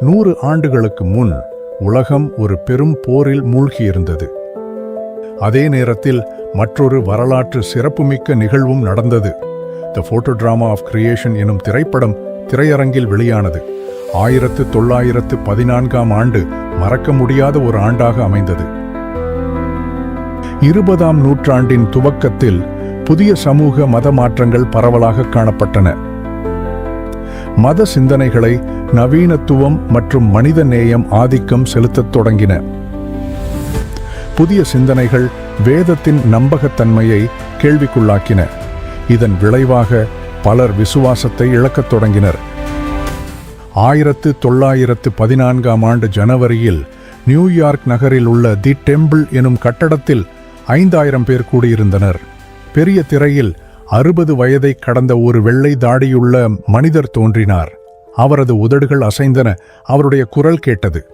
நூறு ஆண்டுகளுக்கு முன் உலகம் ஒரு பெரும் போரில் மூழ்கியிருந்தது. அதே நேரத்தில் மற்றொரு வரலாற்று சிறப்புமிக்க நிகழ்வும் நடந்தது. The photo drama of creation எனும் திரைப்படம் திரையரங்கில் வெளியானது. ஆயிரத்து தொள்ளாயிரத்து பதினான்காம் ஆண்டு மறக்க முடியாத ஒரு ஆண்டாக அமைந்தது. இருபதாம் நூற்றாண்டின் துவக்கத்தில் புதிய சமூக மத மாற்றங்கள் பரவலாக காணப்பட்டன. மத சிந்தனைகளை நவீனத்துவம் மற்றும் மனித நேயம் ஆதிக்கம் செலுத்தத் தொடங்கின. புதிய சிந்தனைகள் வேதத்தின் நம்பகத்தன்மையை கேள்விக்குள்ளாக்கின. இதன் விளைவாக பலர் விசுவாசத்தை இழக்கத் தொடங்கினர். ஆயிரத்து தொள்ளாயிரத்து பதினான்காம் ஆண்டு ஜனவரியில் நியூயார்க் நகரில் உள்ள தி டெம்பிள் எனும் கட்டடத்தில் ஐந்தாயிரம் பேர் கூடியிருந்தனர். பெரிய திரையில் அறுபது வயதை கடந்த ஒரு வெள்ளை தாடியுள்ள மனிதர் தோன்றினார். அவரது உதடுகள் அசைந்தன. அவருடைய குரல் கேட்டது.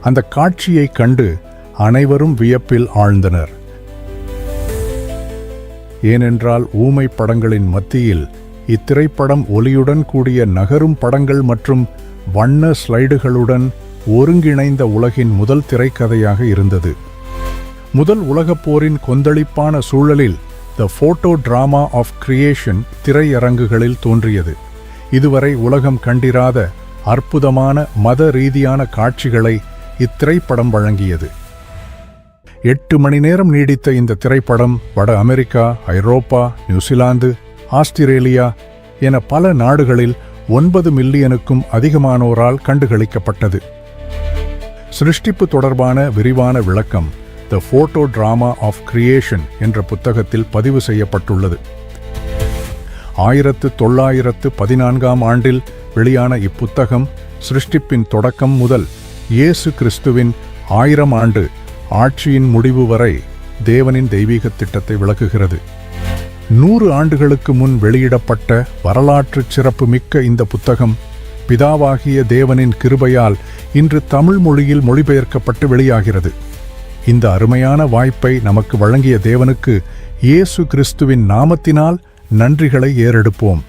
அந்த காட்சியை கண்டு அனைவரும் வியப்பில் ஆழ்ந்தனர். ஏனென்றால் ஊமை படங்களின் மத்தியில் இத்திரைப்படம் ஒலியுடன் கூடிய நகரும் படங்கள் மற்றும் வண்ண ஸ்லைடுகளுடன் ஒருங்கிணைந்த உலகின் முதல் திரைக்கதையாக இருந்தது. முதல் உலகப் போரின் கொந்தளிப்பான சூழலில் the photo drama of creation திரையரங்குகளில் தோன்றியது. இதுவரை உலகம் கண்டிராத அற்புதமான மத ரீதியான காட்சிகளை இத்திரைப்படம் வழங்கியது. எட்டு மணி நேரம் நீடித்த இந்த திரைப்படம் வட அமெரிக்கா ஐரோப்பா நியூசிலாந்து ஆஸ்திரேலியா என பல நாடுகளில் ஒன்பது மில்லியனுக்கும் அதிகமானோரால் கண்டுகளிக்கப்பட்டது. சிருஷ்டிப்பு தொடர்பான விரிவான விளக்கம் the photo drama of creation என்ற புத்தகத்தில் பதிவு செய்யப்பட்டுள்ளது. ஆயிரத்து தொள்ளாயிரத்து பதினான்காம் ஆண்டில் வெளியான இப்புத்தகம் சிருஷ்டிப்பின் தொடக்கம் முதல் இயேசு கிறிஸ்துவின் ஆயிரம் ஆண்டு ஆட்சியின் முடிவு வரை தேவனின் தெய்வீக திட்டத்தை விளக்குகிறது. நூறு ஆண்டுகளுக்கு முன் வெளியிடப்பட்ட வரலாற்று சிறப்பு மிக்க இந்த புத்தகம் பிதாவாகிய தேவனின் கிருபையால் இன்று தமிழ் மொழியில் மொழிபெயர்க்கப்பட்டு வெளியாகிறது. இந்த அருமையான வாய்ப்பை நமக்கு வழங்கிய தேவனுக்கு இயேசு கிறிஸ்துவின் நாமத்தினால் நன்றிகளை ஏறெடுப்போம்.